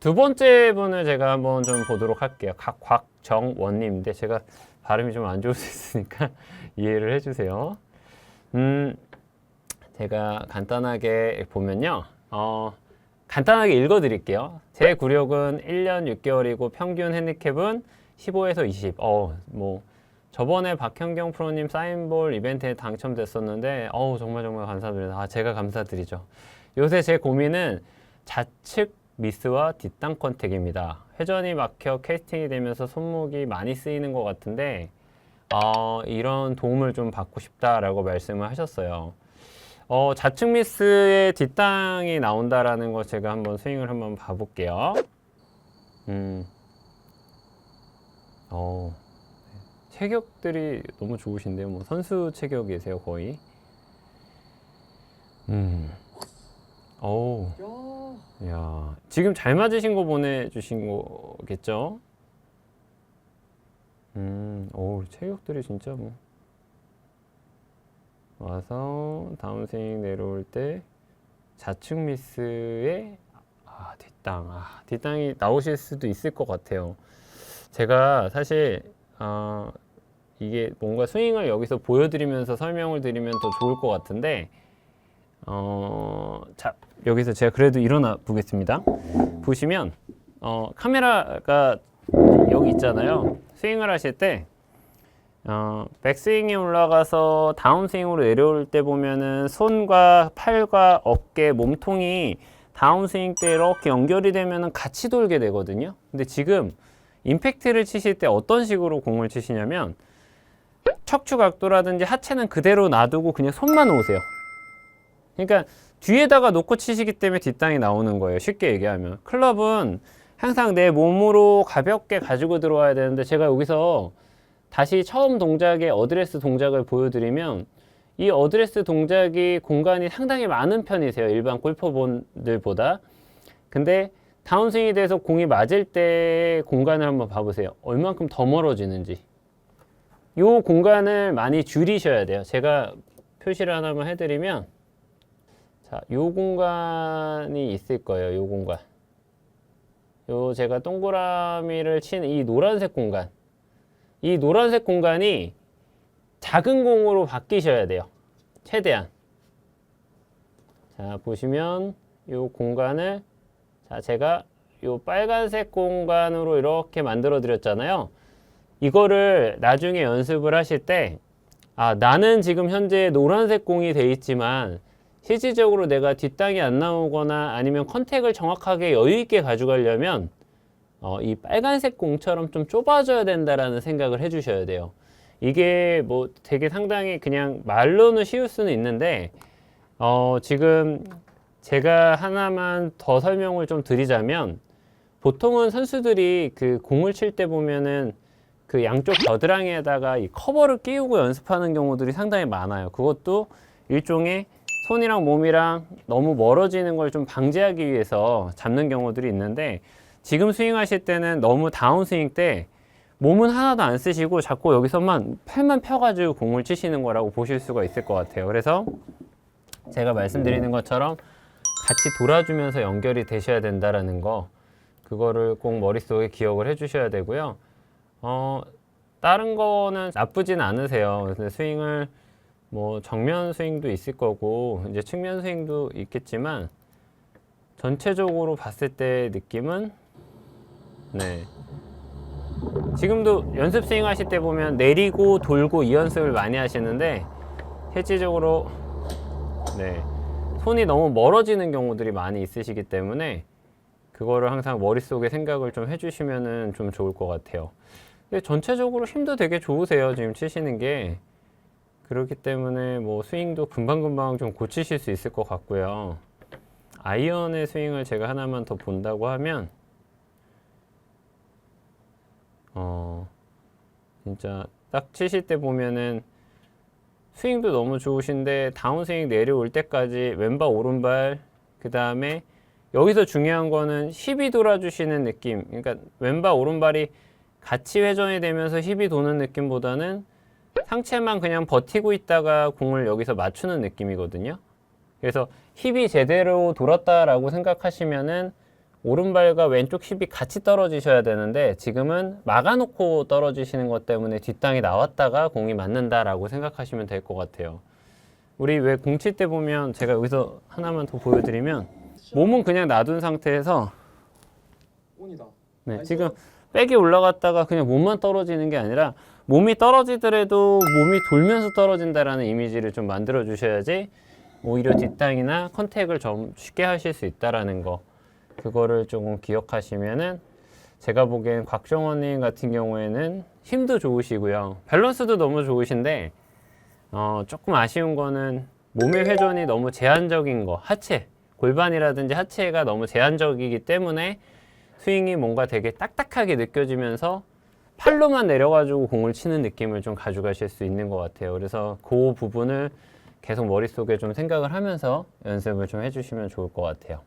두 번째 분을 제가 한번 좀 보도록 할게요. 각 곽정원님인데 제가 발음이 좀 안 좋을 수 있으니까 이해를 해주세요. 음, 제가 간단하게 보면요. 어, 간단하게 읽어드릴게요. 제 구력은 1년 6개월이고 평균 핸디캡은 15에서 20. 어, 뭐 저번에 박현경 프로님 사인볼 이벤트에 당첨됐었는데 어우 정말 정말 감사드립니다. 아, 제가 감사드리죠. 요새 제 고민은 좌측 미스와 뒷땅 컨택입니다. 회전이 막혀 캐스팅이 되면서 손목이 많이 쓰이는 것 같은데 어, 이런 도움을 좀 받고 싶다라고 말씀을 하셨어요. 어, 좌측 미스에 뒷땅이 나온다라는 거 제가 한번 스윙을 한번 봐볼게요. 음, 어, 체격들이 너무 좋으신데요. 뭐 선수 체격이세요 거의. 음, 어우. 야, 야, 지금 잘 맞으신 거 보내주신 거겠죠? 음, 오, 체격들이 진짜 뭐. 와서 다운 스윙 내려올 때 좌측 미스에 아, 뒷땅. 아, 뒷땅이 나오실 수도 있을 것 같아요. 제가 사실, 어, 이게 뭔가 스윙을 여기서 보여드리면서 설명을 드리면 더 좋을 것 같은데, 어, 자, 여기서 제가 그래도 일어나 보겠습니다. 보시면, 어, 카메라가 여기 있잖아요. 스윙을 하실 때, 어, 백스윙이 올라가서 다운스윙으로 내려올 때 보면은 손과 팔과 어깨, 몸통이 다운스윙 때 이렇게 연결이 되면은 같이 돌게 되거든요. 근데 지금 임팩트를 치실 때 어떤 식으로 공을 치시냐면 척추 각도라든지 하체는 그대로 놔두고 그냥 손만 놓으세요. 그러니까 뒤에다가 놓고 치시기 때문에 뒷땅이 나오는 거예요. 쉽게 얘기하면. 클럽은 항상 내 몸으로 가볍게 가지고 들어와야 되는데 제가 여기서 다시 처음 동작의 어드레스 동작을 보여드리면 이 어드레스 동작이 공간이 상당히 많은 편이세요. 일반 골퍼분들보다. 근데 다운스윙이 돼서 공이 맞을 때 공간을 한번 봐보세요. 얼만큼 더 멀어지는지. 이 공간을 많이 줄이셔야 돼요. 제가 표시를 하나만 해드리면 자, 요 공간이 있을 거예요. 요 공간. 요 제가 동그라미를 친 이 노란색 공간. 이 노란색 공간이 작은 공으로 바뀌셔야 돼요. 최대한. 자, 보시면 요 공간을 자, 제가 요 빨간색 공간으로 이렇게 만들어 드렸잖아요. 이거를 나중에 연습을 하실 때 아, 나는 지금 현재 노란색 공이 돼 있지만 실질적으로 내가 뒷땅이 안 나오거나 아니면 컨택을 정확하게 여유 있게 가져가려면 어, 이 빨간색 공처럼 좀 좁아져야 된다라는 생각을 해주셔야 돼요. 이게 뭐 되게 상당히 그냥 말로는 쉬울 수는 있는데 어, 지금 제가 하나만 더 설명을 좀 드리자면 보통은 선수들이 그 공을 칠 때 보면은 그 양쪽 겨드랑이에다가 이 커버를 끼우고 연습하는 경우들이 상당히 많아요. 그것도 일종의 손이랑 몸이랑 너무 멀어지는 걸 좀 방지하기 위해서 잡는 경우들이 있는데 지금 스윙하실 때는 너무 다운스윙 때 몸은 하나도 안 쓰시고 자꾸 여기서만 팔만 펴가지고 공을 치시는 거라고 보실 수가 있을 것 같아요. 그래서 제가 말씀드리는 것처럼 같이 돌아주면서 연결이 되셔야 된다라는 거 그거를 꼭 머릿속에 기억을 해주셔야 되고요. 어, 다른 거는 나쁘진 않으세요. 스윙을 뭐 정면 스윙도 있을 거고 이제 측면 스윙도 있겠지만 전체적으로 봤을 때 느낌은 네. 지금도 연습 스윙 하실 때 보면 내리고 돌고 이 연습을 많이 하시는데 실질적으로 네. 손이 너무 멀어지는 경우들이 많이 있으시기 때문에 그거를 항상 머릿속에 생각을 좀 해주시면은 좀 좋을 것 같아요. 근데 전체적으로 힘도 되게 좋으세요. 지금 치시는 게. 그렇기 때문에 뭐 스윙도 금방금방 좀 고치실 수 있을 것 같고요. 아이언의 스윙을 제가 하나만 더 본다고 하면 어 진짜 딱 치실 때 보면은 스윙도 너무 좋으신데 다운스윙 내려올 때까지 왼발 오른발 그 다음에 여기서 중요한 거는 힙이 돌아주시는 느낌 그러니까 왼발 오른발이 같이 회전이 되면서 힙이 도는 느낌보다는 상체만 그냥 버티고 있다가 공을 여기서 맞추는 느낌이거든요. 그래서 힙이 제대로 돌았다라고 생각하시면은 오른발과 왼쪽 힙이 같이 떨어지셔야 되는데 지금은 막아놓고 떨어지시는 것 때문에 뒷땅이 나왔다가 공이 맞는다라고 생각하시면 될 것 같아요. 우리 왜 공 칠 때 보면 제가 여기서 하나만 더 보여드리면 몸은 그냥 놔둔 상태에서 온이다. 네, 지금 백이 올라갔다가 그냥 몸만 떨어지는 게 아니라 몸이 떨어지더라도 몸이 돌면서 떨어진다라는 이미지를 좀 만들어 주셔야지 오히려 뒷땅이나 컨택을 좀 쉽게 하실 수 있다라는 거 그거를 조금 기억하시면은 제가 보기엔 곽정원님 같은 경우에는 힘도 좋으시고요. 밸런스도 너무 좋으신데 어, 조금 아쉬운 거는 몸의 회전이 너무 제한적인 거 하체 골반이라든지 하체가 너무 제한적이기 때문에 스윙이 뭔가 되게 딱딱하게 느껴지면서 팔로만 내려가지고 공을 치는 느낌을 좀 가져가실 수 있는 것 같아요. 그래서 그 부분을 계속 머릿속에 좀 생각을 하면서 연습을 좀 해주시면 좋을 것 같아요.